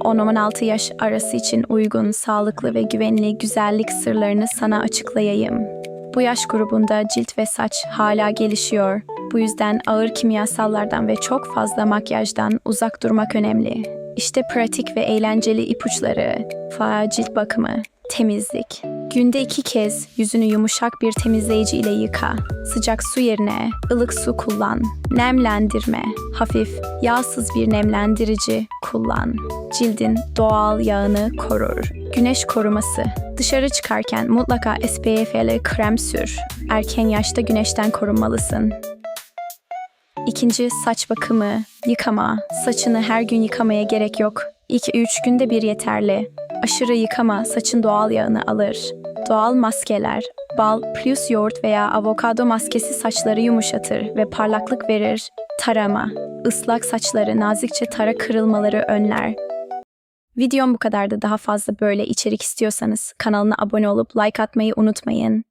10-16 yaş arası için uygun, sağlıklı ve güvenli güzellik sırlarını sana açıklayayım. Bu yaş grubunda cilt ve saç hala gelişiyor. Bu yüzden ağır kimyasallardan ve çok fazla makyajdan uzak durmak önemli. İşte pratik ve eğlenceli ipuçları. Fa cilt bakımı, temizlik. Günde iki kez yüzünü yumuşak bir temizleyici ile yıka. Sıcak su yerine ılık su kullan. Nemlendirme. Hafif, yağsız bir nemlendirici kullan. Cildin doğal yağını korur. Güneş koruması. Dışarı çıkarken mutlaka SPF'li krem sür. Erken yaşta güneşten korunmalısın. İkinci saç bakımı, yıkama. Saçını her gün yıkamaya gerek yok. 2-3 günde bir yeterli. Aşırı yıkama saçın doğal yağını alır. Doğal maskeler, bal, plus yoğurt veya avokado maskesi saçları yumuşatır ve parlaklık verir. Tarama, ıslak saçları nazikçe tara kırılmaları önler. Videom bu kadardı. Daha fazla böyle içerik istiyorsanız kanalına abone olup like atmayı unutmayın.